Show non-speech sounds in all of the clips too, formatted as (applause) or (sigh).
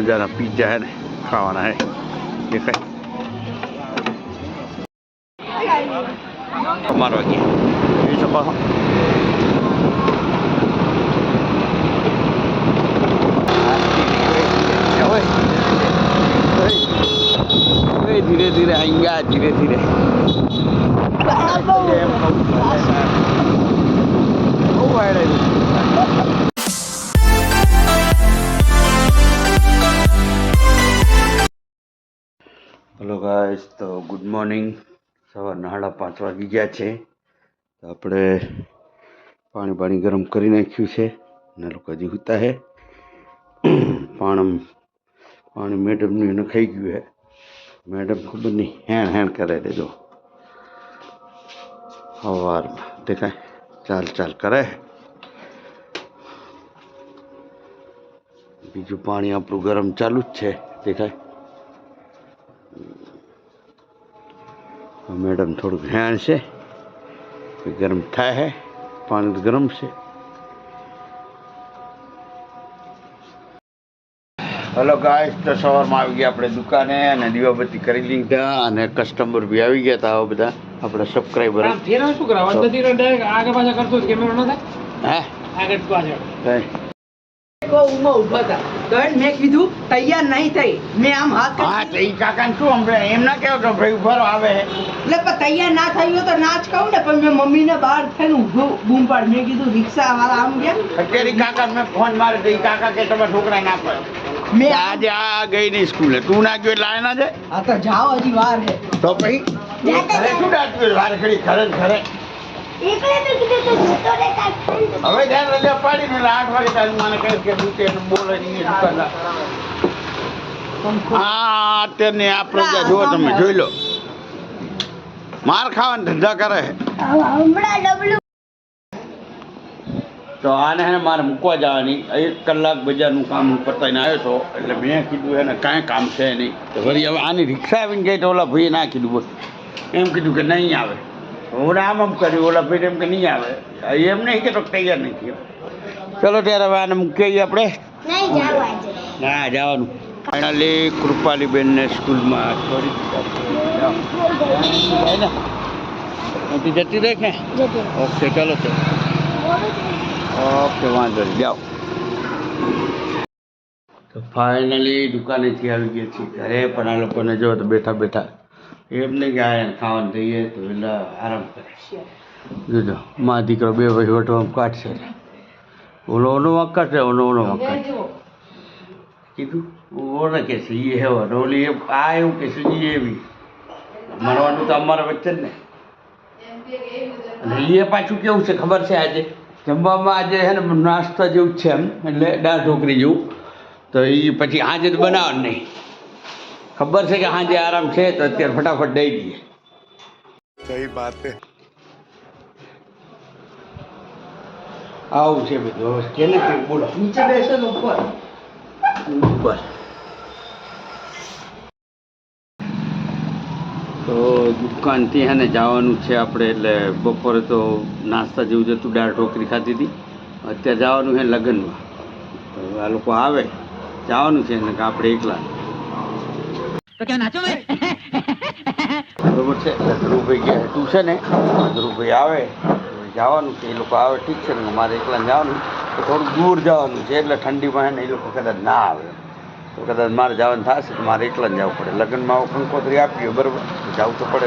મજાના પીઝા ને ખાવાના હે. દેખાય. અમારો ધીરે ધીરે અહીંયા ધીરે ધીરે બહુ. વાયડા હેલો ગાઈસ તો ગુડ મોર્નિંગ સવારના સાડા પાંચ વાગી ગયા છે. તો આપણે પાણી પાણી ગરમ કરી નાખ્યું છે અને લોકો હજી હુતા છે પાણી પાણી મેડમનું એને ખાઈ ગયું છે મેડમ ખબર નહીં, હેણ હેણ કરે દેજો સવારમાં દેખાય, ચાલ ચાલ કરે બીજું પાણી આપણું ગરમ ચાલુ જ છે, દેખાય. મેડમ થોડું ધ્યાન છે. ગરમ થાય છે પાણી ગરમ છે. હલો ગાય તો સવારમાં આવી ગયા આપણે દુકાને અને દીવાબત્તી કરી લીધા અને કસ્ટમર બી આવી ગયા હતા બધા. આપણા સબસ્ક્રાઈબર શું કરાવે? આગળ પાછળ કરતો કેમેરો ન થાય? હે? આગળ પાછળ. કઈ ઉમો ઊભા હતા. તો મેં કીધું તૈયાર નહીં થઈ. મેં આમ હાથ હા તો એ કાકાને શું હમણાં એમ ના કહેવો તો ભાઈ ઉભરો આવે. એટલે પણ તૈયાર ના થઈ હોય તો ના જ કહું ને પણ મેં મમ્મીને બહાર થઈને ઊભું બૂમ પાડ મેં કીધું રિક્ષા વાળા આમ ગયા અત્યારે કાકા મેં ફોન માર્યો તો એ કાકા કે તમે છોકરા ના પડે મેં આજે આ ગઈ ની સ્કૂલે તું ના ગયો એટલે આ ના જાય? હા તો જાઓ હજી વાર છે તો પછી? ઘરે શું ડાંટ્યું વાર ઘડી ખરે ખરે હવે ધ્યાન રજા પાડી ને આઠ વાગે તારી મને કહે કે દૂતે બોલે નહીં એ દુકાનદાર. આ અત્યારની આ પ્રજા જુઓ તમે જોઈ લો. માર ખાવાના ધંધા કરે છે. તો આને મારે મૂકવા જવાની એક કલાક બજારનું કામ હું પતાવીને આવ્યો હતો એટલે મેં કીધું એને કાંઈ કામ છે નહીં. તો વળી હવે આની રિક્ષા આવીને ગઈ તો ઓલા ભાઈએ ના કીધું એમ કીધું કે નહીં આવે. હું આમ આમ કર્યું ઓલા ભાઈ એમ કે નહીં આવે. એમ નહીં કે તો તૈયાર નહીં થયો. ચલો ત્યારે હવે આને મૂકી આવીએ આપણે. ના જવાનું. ફાઇનલી કૃપાલીબેનને સ્કૂલમાં છોડી. ને. જતી રહે ને ઓકે ચલો તો ઓકે વાંધો નહીં. જાઓ. તો ફાઇનલી દુકાનેથી આવી ગયા છીએ ઘરે પણ આ લોકોને જો તો બેઠા બેઠા એમ નહીં કે આ ખાવાનું થઈએ તો એટલે આરામ કરે. જોજો મા દીકરો બે ભાઈ વટવામાં કાઢશે. ઓલો ઓનો વાંક કાઢશે ઓનો ઓનો વાંક કાઢશે. કીધું ઓને કે છે એ હે ઓલી એ આ એવું કે છે એ એવી. મરવાનું તો અમારા વચ્ચે જ ને. અને એ પાછું કેવું છે ખબર છે આજે? જમવામાં આજે છે ને નાસ્તા જેવું છે એમ એટલે દાળ ઢોકરી જેવું. તો એ પછી આજે તો બનાવવાનું નહીં. ખબર છે કે સાંજે આરામ છે તો અત્યારે ફટાફટ દઈ દઈએ. સહી વાત આવું છે બધું. હવે કેને કે બોલો. નીચે બેસે ઉપર. ઉપર. તો દુકાનથી હે ને જવાનું છે આપણે એટલે બપોરે તો નાસ્તા જેવું જતું દાળ ઢોકરી ખાધી હતી. અત્યારે જવાનું છે લગ્નમાં. આ લોકો આવે. જવાનું છે ને કે આપણે એકલા. બરોબર છે. ધ્રુવભાઈ ગયા તું છે ને ધ્રુવભાઈ આવે જવાનું છે, એ લોકો આવે, ઠીક છે ને મારે એકલા જવાનું, તો થોડું દૂર જવાનું છે, એટલે ઠંડીમાં હે ને એ લોકો કદાચ ના આવે. તો કદાચ મારે જવાનું થશે, તો મારે એકલા જવું પડે. લગ્નમાં આવું કંકોત્રી આપી હોય બરોબર? જવું તો પડે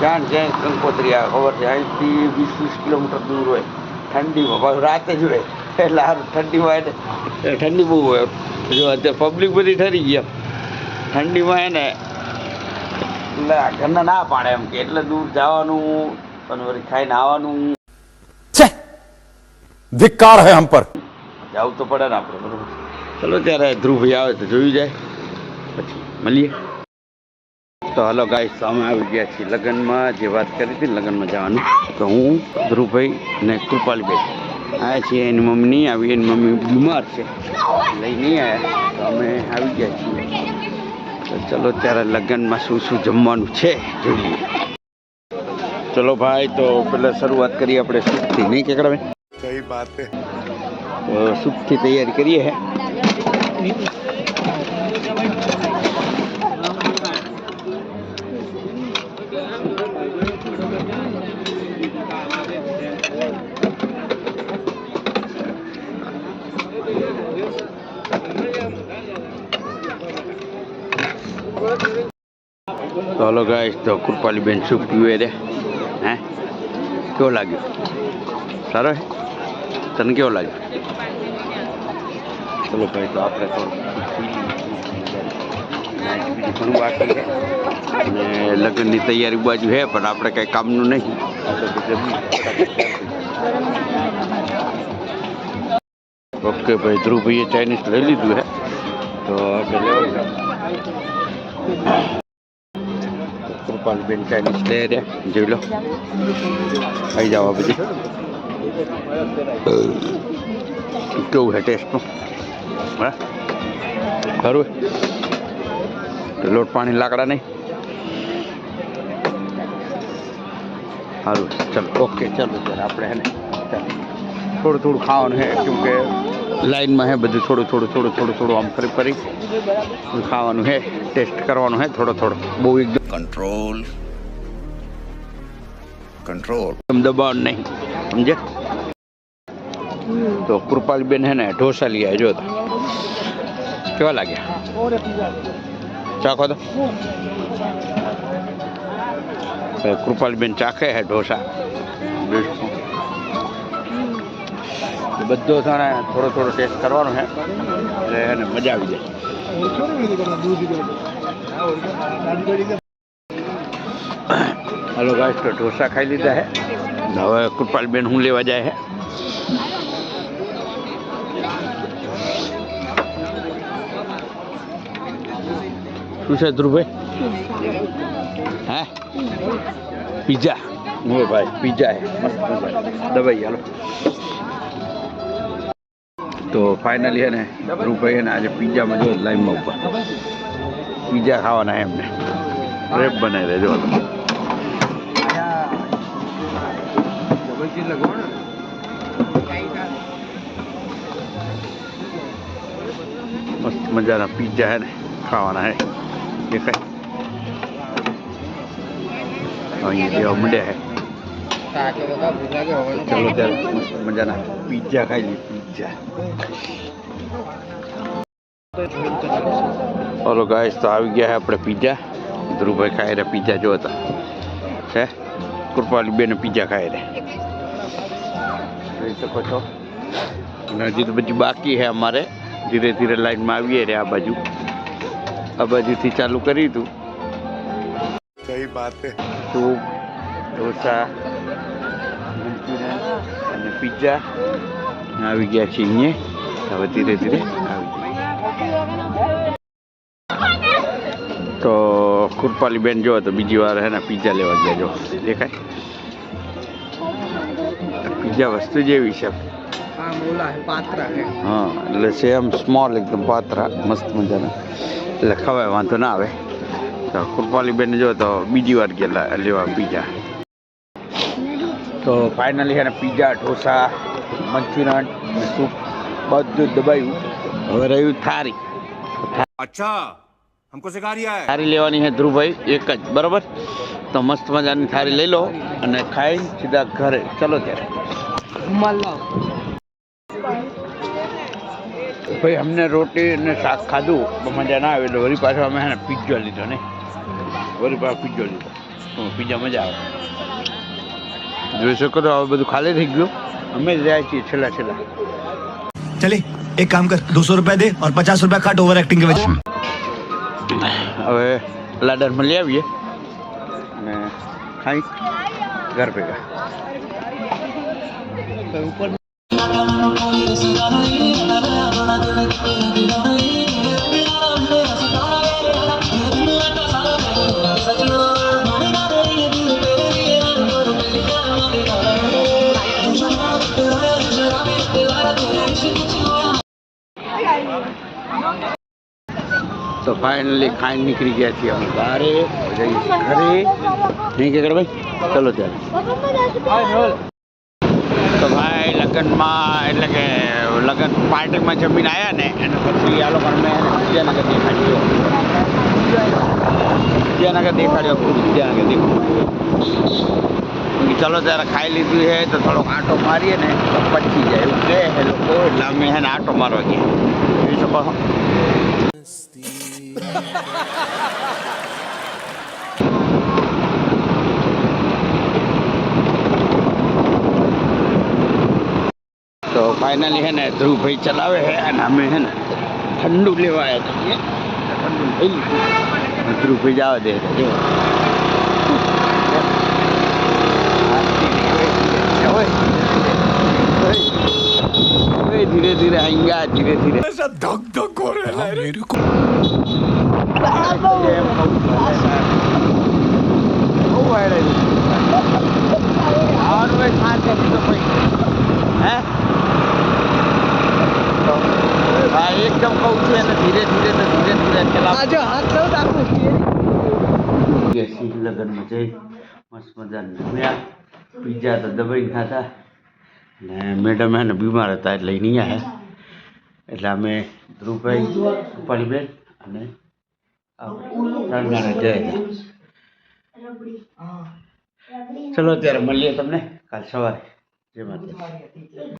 જ્યાં જ્યાં કંકોત્રી આવે, ખબર છે? અહીંથી વીસ વીસ કિલોમીટર દૂર હોય. ઠંડીમાં રાતે જ હોય. એટલે આ ઠંડીમાં એટલે ઠંડી બહુ હોય. જો અત્યારે પબ્લિક બધી ઠરી ગયા. ઠંડીમાં એને એટલે ઘરને ના પાડે એમ કે એટલે દૂર જવાનું અને વળી ખાઈને આવવાનું. ધિક્કાર હે હમ પર. જવું તો પડે ને આપણે બરોબર. ચલો ત્યારે ધ્રુવભાઈ આવે તો જોયું જાય. પછી મળીએ. તો હલો ગાઈસ અમે આવી ગયા છીએ લગ્નમાં જે વાત કરી હતી લગ્નમાં જવાનું. તો હું ધ્રુવભાઈ ને કૃપાલીભાઈ આવ્યા છીએ એની મમ્મી આવી એની મમ્મી બીમાર છે. લઈ નહીં આવ્યા તો અમે આવી ગયા છીએ. તો ચલો ત્યારે લગ્નમાં શું શું જમવાનું છે જોઈએ. ચલો ભાઈ તો પહેલાં શરૂઆત કરીએ આપણે સુખથી નહીં કેકડા ભાઈ સહી તૈયારી કરીએ હે? તો હલો તો કૃપાલીબેન શું પીવે રે? હે? કેવો લાગ્યો? સારો તને કેવો લાગ્યો? ચલો ભાઈ, તો આપણે તો ઘણું બાકી છે અને લગ્નની તૈયારી બાજુ છે પણ આપણે કંઈ કામનું નહીં. ઓકે ભાઈ, ધ્રુવભાઈએ ચાઇનીઝ લઈ લીધું હે. તો આપણે લેવાનું કૃપાલબેન ચાઇનીઝ લઈ રહ્યા જોઈ લો. આવી જાવ આ બધી. કેવું છે ટેસ્ટનું હા? ખરું હે? લોટ પાણી લાકડા નહીં? સારું ચલો, ઓકે, ચલો ત્યારે આપણે હે ને ચાલો. થોડું થોડું ખાવાનું છે, કેમ કે લાઈનમાં હે બધું થોડું થોડું થોડું થોડું થોડું આમ ફરી ફરી. ખાવાનું હે ટેસ્ટ કરવાનું હે થોડો થોડો. બહુ એકદમ કંટ્રોલ કંટ્રોલ દબાણ નહીં સમજે તો કૃપાલબેન હે ને ઢોસા લઈ આવજો કેવા લાગ્યા? ચાખો તો. કૃપાલબેન ચાખે હે ઢોસા. બધો છે થોડો થોડો ટેસ્ટ કરવાનો છે. એટલે એને મજા આવી જાય. હલો ગાઈસ તો ઢોસા ખાઈ લીધા હે હવે કૃપાલબેન હું લેવા જાય હે શું છે ધ્રુવભાઈ? હે? પીઝા. હું ભાઈ, પીઝા હે મસ્ત દબાઈ, હાલો. તો ફાઇનલી એને ને ધ્રુવભાઈ હે આજે પીઝામાં જો લાઈનમાં ઉપર પીઝા ખાવાના એમને. રેપ બનાવી દેજો. મસ્ત મજાના પીઝા હે ને ખાવાના હે. દેખાય અહીંયા દેવા મંડ્યા હે. ચલો ત્યારે (laughs) મસ્ત મજાના પીઝા ખાઈ લઈએ. પીઝા ઓલો ગાઈસ તો આવી ગયા આપણે પીઝા ધ્રુવભાઈ ખાઈ રહ્યા પીઝા જોતા છે કૃપાલી બેન પીઝા ખાઈ રહ્યા. જોઈ શકો છો. અને હજી તો બધું બાકી હે અમારે. ધીરે ધીરે લાઈનમાં આવીએ રે આ બાજુ. આ બાજુથી ચાલુ કરી હતું સહી વાત સૂપ ઢોસા મંચુરિયન અને પીઝા આવી ગયા છે અહીંયા. હવે ધીરે ધીરે આવી તો કૃપાલી બેન જો તો બીજી વાર હે ને પીઝા લેવા ગયા જો. દેખાય? પીઝા વસ્તુ જેવી છે. હા એટલે સેમ સ્મોલ એકદમ પાત્રા મસ્ત મજાના. એટલે ખવાય વાંધો ના આવે. તો કૃપાલી બેન જો તો બીજી વાર ગયેલા લેવા પીઝા. તો ફાઇનલી ને પીઝા ઢોસા મચ્છીનાટ સૂપ બધું દબાયું. હવે રહ્યું થારી. અચ્છા હમકો સિખા રહ્યા હે? થારી લેવાની હે ધ્રુવભાઈ એક જ બરોબર? તો મસ્ત મજાની થારી લઈ લો અને ખાઈ સીધા ઘરે. ચલો ત્યારે. ભાઈ અમને રોટી અને શાક ખાધું. મજા ના આવે એટલે વળી પાછો અમે એને પીઝો લીધો ને. વળી પાછો પીઝો લીધો. પીઝા મજા આવે. જોઈ શકો તો હવે બધું ખાલી થઈ ગયું. हमें जायची चले एक काम कर दो सौ रुपया दे और पचास रुपया काट ओवर एक्टिंग के लाडर मिल गया भैया हाई घर पे का તો ફાઇનલી ખાઈને નીકળી ગયા છીએ અમે. બારે ઘરે. નહીં કે ભાઈ ચલો ત્યારે. તો ભાઈ, લગ્નમાં એટલે કે લગ્ન પાર્ટીમાં જમીને આવ્યા ને, અને પછી આ લોકો મેં વિદ્યાનગર દેખાડ્યો. વિદ્યાનગર દેખાડ્યો વિદ્યાનગર દેખાડ્યો. ચલો ત્યારે ખાઈ લીધું છે, તો થોડોક આંટો મારીએ ને, તો પચી જાય. એવું કહે લોકો, એટલે અમે એને આંટો મારવા ગયા. જોઈ શકો તો ફાઇનલી હે ને ધ્રુવભાઈ ચલાવે છે અને અમે હે ને ઠંડુ લેવા આવ્યા ઠંડુ ધ્રુવભાઈ જવા દે જો. હોય ધીરે ધીરે આઈંગા ધીરે ધીરે. ધક ધક हो મસ્ત મજાને. જમ્યા પીઝા તો દબાઈ ખાતા ને મેડમ હે ને બીમાર હતા એટલે ઈ નહીં આવ્યા એટલે અમે ધ્રુવભાઈ રૂપાલીબેન અને રણગાણા ગયા હતા ચલો ત્યારે મળીએ તમને કાલ સવારે. જય માતા